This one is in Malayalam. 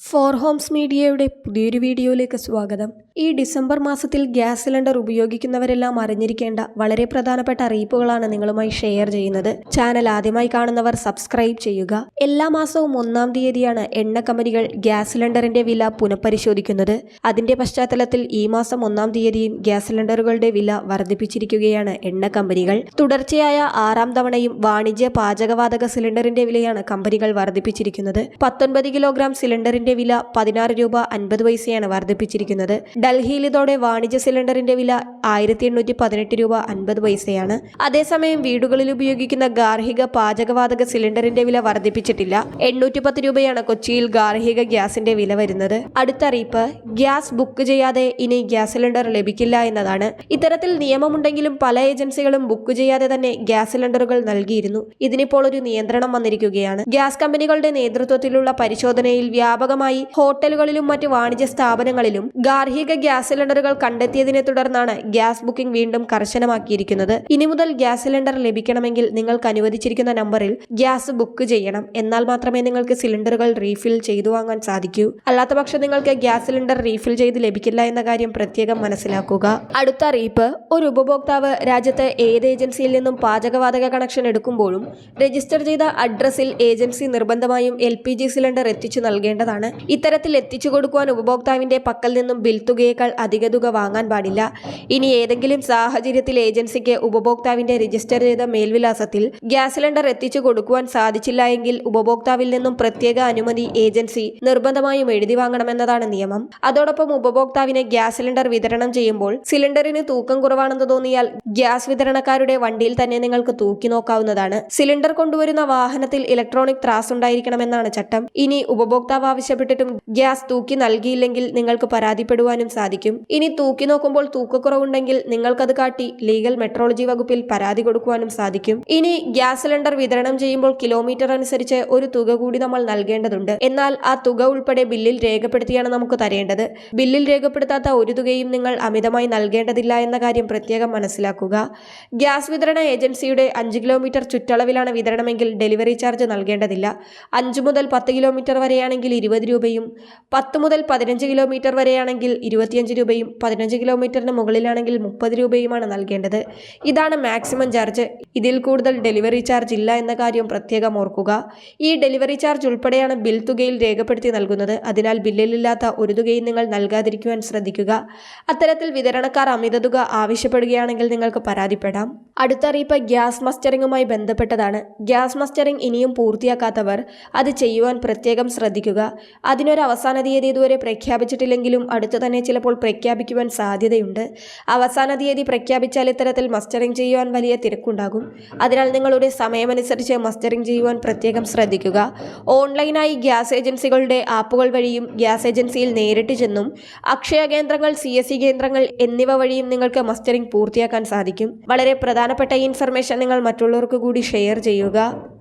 ഫോർ ഹോംസ് മീഡിയയുടെ പുതിയൊരു വീഡിയോയിലേക്ക് സ്വാഗതം. ഈ ഡിസംബർ മാസത്തിൽ ഗ്യാസ് സിലിണ്ടർ ഉപയോഗിക്കുന്നവരെല്ലാം അറിഞ്ഞിരിക്കേണ്ട വളരെ പ്രധാനപ്പെട്ട അറിയിപ്പുകളാണ് നിങ്ങളുമായി ഷെയർ ചെയ്യുന്നത്. ചാനൽ ആദ്യമായി കാണുന്നവർ സബ്സ്ക്രൈബ് ചെയ്യുക. എല്ലാ മാസവും ഒന്നാം തീയതിയാണ് എണ്ണ കമ്പനികൾ ഗ്യാസ് സിലിണ്ടറിന്റെ വില പുനഃപരിശോധിക്കുന്നത്. അതിന്റെ പശ്ചാത്തലത്തിൽ ഈ മാസം ഒന്നാം തീയതിയും ഗ്യാസ് സിലിണ്ടറുകളുടെ വില വർദ്ധിപ്പിച്ചിരിക്കുകയാണ് എണ്ണ കമ്പനികൾ തുടർച്ചയായ ആറാം തവണയും വാണിജ്യ പാചകവാതക സിലിണ്ടറിന്റെ വിലയാണ് കമ്പനികൾ വർദ്ധിപ്പിച്ചിരിക്കുന്നത്. പത്തൊൻപത് കിലോഗ്രാം സിലിണ്ടറിന്റെ വില പതിനാറ് രൂപ അൻപത് പൈസയാണ് വർദ്ധിപ്പിച്ചിരിക്കുന്നത്. ഡൽഹിയിൽ ഇതോടെ വാണിജ്യ സിലിണ്ടറിന്റെ വില ആയിരത്തി എണ്ണൂറ്റി പതിനെട്ട് രൂപ അൻപത് പൈസയാണ്. അതേസമയം വീടുകളിൽ ഉപയോഗിക്കുന്ന ഗാർഹിക പാചകവാതക സിലിണ്ടറിന്റെ വില വർദ്ധിപ്പിച്ചിട്ടില്ല. എണ്ണൂറ്റി പത്ത് രൂപയാണ് കൊച്ചിയിൽ ഗാർഹിക ഗ്യാസിന്റെ വില വരുന്നത്. അടുത്തറിയിപ്പ് ഗ്യാസ് ബുക്ക് ചെയ്യാതെ ഇനി ഗ്യാസ് സിലിണ്ടർ ലഭിക്കില്ല എന്നതാണ്. ഇത്തരത്തിൽ നിയമമുണ്ടെങ്കിലും പല ഏജൻസികളും ബുക്ക് ചെയ്യാതെ തന്നെ ഗ്യാസ് സിലിണ്ടറുകൾ നൽകിയിരുന്നു. ഇതിനിപ്പോൾ ഒരു നിയന്ത്രണം വന്നിരിക്കുകയാണ്. ഗ്യാസ് കമ്പനികളുടെ നേതൃത്വത്തിലുള്ള പരിശോധനയിൽ വ്യാപകമായി ഹോട്ടലുകളിലും മറ്റ് വാണിജ്യ സ്ഥാപനങ്ങളിലും ഗാർഹിക ഗ്യാസ് സിലിണ്ടറുകൾ കണ്ടെത്തിയതിനെ തുടർന്നാണ് ഗ്യാസ് ബുക്കിംഗ് വീണ്ടും കർശനമാക്കിയിരിക്കുന്നത്. ഇനി മുതൽ ഗ്യാസ് സിലിണ്ടർ ലഭിക്കണമെങ്കിൽ നിങ്ങൾക്ക് അനുവദിച്ചിരിക്കുന്ന നമ്പറിൽ ഗ്യാസ് ബുക്ക് ചെയ്യണം. എന്നാൽ മാത്രമേ നിങ്ങൾക്ക് സിലിണ്ടറുകൾ റീഫിൽ ചെയ്തു വാങ്ങാൻ സാധിക്കൂ. അല്ലാത്തപക്ഷം നിങ്ങൾക്ക് ഗ്യാസ് സിലിണ്ടർ റീഫിൽ ചെയ്ത് ലഭിക്കില്ല എന്ന കാര്യം പ്രത്യേകം മനസ്സിലാക്കുക. അടുത്ത അറിയിപ്പ്. ഒരു ഉപഭോക്താവ് രാജ്യത്ത് ഏത് ഏജൻസിയിൽ നിന്നും പാചകവാതക കണക്ഷൻ എടുക്കുമ്പോഴും രജിസ്റ്റർ ചെയ്ത അഡ്രസ്സിൽ ഏജൻസി നിർബന്ധമായും എൽ സിലിണ്ടർ എത്തിച്ചു നൽകേണ്ടതാണ്. ഇത്തരത്തിൽ എത്തിച്ചു കൊടുക്കുവാൻ ഉപഭോക്താവിന്റെ പക്കൽ നിന്നും ബിൽ തുകയേക്കാൾ അധിക തുക വാങ്ങാൻ പാടില്ല. ഇനി ഏതെങ്കിലും സാഹചര്യത്തിൽ ഏജൻസിക്ക് ഉപഭോക്താവിന്റെ രജിസ്റ്റർ ചെയ്ത മേൽവിലാസത്തിൽ ഗ്യാസ് സിലിണ്ടർ എത്തിച്ചു കൊടുക്കുവാൻ സാധിച്ചില്ല എങ്കിൽ ഉപഭോക്താവിൽ നിന്നും പ്രത്യേക അനുമതി ഏജൻസി നിർബന്ധമായും എഴുതി വാങ്ങണമെന്നതാണ് നിയമം. അതോടൊപ്പം ഉപഭോക്താവിന് ഗ്യാസ് സിലിണ്ടർ വിതരണം ചെയ്യുമ്പോൾ സിലിണ്ടറിന് തൂക്കം കുറവാണെന്ന് തോന്നിയാൽ ഗ്യാസ് വിതരണക്കാരുടെ വണ്ടിയിൽ തന്നെ നിങ്ങൾക്ക് തൂക്കി നോക്കാവുന്നതാണ്. സിലിണ്ടർ കൊണ്ടുവരുന്ന വാഹനത്തിൽ ഇലക്ട്രോണിക് ത്രാസ് ഉണ്ടായിരിക്കണമെന്നാണ് ചട്ടം. ഇനി ഉപഭോക്താവ് ആവശ്യപ്പെട്ടിട്ടും ഗ്യാസ് തൂക്കി നൽകിയില്ലെങ്കിൽ നിങ്ങൾക്ക് പരാതിപ്പെടുവാനും സാധിക്കും. ഇനി തൂക്കി നോക്കുമ്പോൾ തൂക്കക്കുറവുണ്ടെങ്കിൽ നിങ്ങൾക്കത് കാട്ടി ലീഗൽ മെട്രോളജി വകുപ്പിൽ പരാതി കൊടുക്കുവാനും സാധിക്കും. ഇനി ഗ്യാസ് സിലിണ്ടർ വിതരണം ചെയ്യുമ്പോൾ കിലോമീറ്റർ അനുസരിച്ച് ഒരു തുക കൂടി നമ്മൾ നൽകേണ്ടതുണ്ട്. എന്നാൽ ആ തുക ഉൾപ്പെടെ ബില്ലിൽ രേഖപ്പെടുത്തിയാണ് നമുക്ക് തരേണ്ടത്. ബില്ലിൽ രേഖപ്പെടുത്താത്ത ഒരു തുകയും നിങ്ങൾ അമിതമായി നൽകേണ്ടതില്ല എന്ന കാര്യം പ്രത്യേകം മനസ്സിലാക്കുക. ഗ്യാസ് വിതരണ ഏജൻസിയുടെ അഞ്ച് കിലോമീറ്റർ ചുറ്റളവിലാണ് വിതരണമെങ്കിൽ ഡെലിവറി ചാർജ് നൽകേണ്ടതില്ല. അഞ്ച് മുതൽ പത്ത് കിലോമീറ്റർ വരെയാണെങ്കിൽ ഇരുപത് രൂപയും പത്ത് മുതൽ പതിനഞ്ച് കിലോമീറ്റർ വരെയാണെങ്കിൽ ഇരുപത്തിയഞ്ച് രൂപയും പതിനഞ്ച് കിലോമീറ്ററിന് മുകളിലാണെങ്കിൽ മുപ്പത് രൂപയുമാണ് നൽകേണ്ടത്. ഇതാണ് മാക്സിമം ചാർജ്. ഇതിൽ കൂടുതൽ ഡെലിവറി ചാർജ് ഇല്ല എന്ന കാര്യം പ്രത്യേകം ഓർക്കുക. ഈ ഡെലിവറി ചാർജ് ഉൾപ്പെടെയാണ് ബിൽ തുകയിൽ രേഖപ്പെടുത്തി നൽകുന്നത്. അതിനാൽ ബില്ലിലില്ലാത്ത ഒരു തുകയും നിങ്ങൾ നൽകാതിരിക്കുവാൻ ശ്രദ്ധിക്കുക. അത്തരത്തിൽ വിതരണക്കാർ അമിത തുക ആവശ്യപ്പെടുകയാണെങ്കിൽ നിങ്ങൾക്ക് പരാതിപ്പെടാം. അടുത്ത അറിയിപ്പ് ഗ്യാസ് മസ്റ്ററിങ്ങുമായി ബന്ധപ്പെട്ടതാണ്. ഗ്യാസ് മസ്റ്ററിംഗ് ഇനിയും പൂർത്തിയാക്കാത്തവർ അത് ചെയ്യുവാൻ പ്രത്യേകം ശ്രദ്ധിക്കുക. അതിനൊരു അവസാന തീയതി ഇതുവരെ പ്രഖ്യാപിച്ചിട്ടില്ലെങ്കിലും അടുത്ത് തന്നെ ചിലപ്പോൾ പ്രഖ്യാപിക്കുവാൻ സാധ്യതയുണ്ട്. അവസാന തീയതി പ്രഖ്യാപിച്ചാൽ ഇത്തരത്തിൽ മസ്റ്ററിംഗ് ചെയ്യുവാൻ വലിയ തിരക്കുണ്ടാകും. അതിനാൽ നിങ്ങളുടെ സമയമനുസരിച്ച് മസ്റ്ററിംഗ് ചെയ്യുവാൻ പ്രത്യേകം ശ്രദ്ധിക്കുക. ഓൺലൈനായി ഗ്യാസ് ഏജൻസികളുടെ ആപ്പുകൾ വഴിയും ഗ്യാസ് ഏജൻസിയിൽ നേരിട്ട് ചെന്നും അക്ഷയ കേന്ദ്രങ്ങൾ സി എസ് സി കേന്ദ്രങ്ങൾ എന്നിവ വഴിയും നിങ്ങൾക്ക് മസ്റ്ററിംഗ് പൂർത്തിയാക്കാൻ സാധിക്കും. വളരെ പ്രധാനപ്പെട്ട ഈ ഇൻഫർമേഷൻ നിങ്ങൾ മറ്റുള്ളവർക്ക് കൂടി ഷെയർ ചെയ്യുക.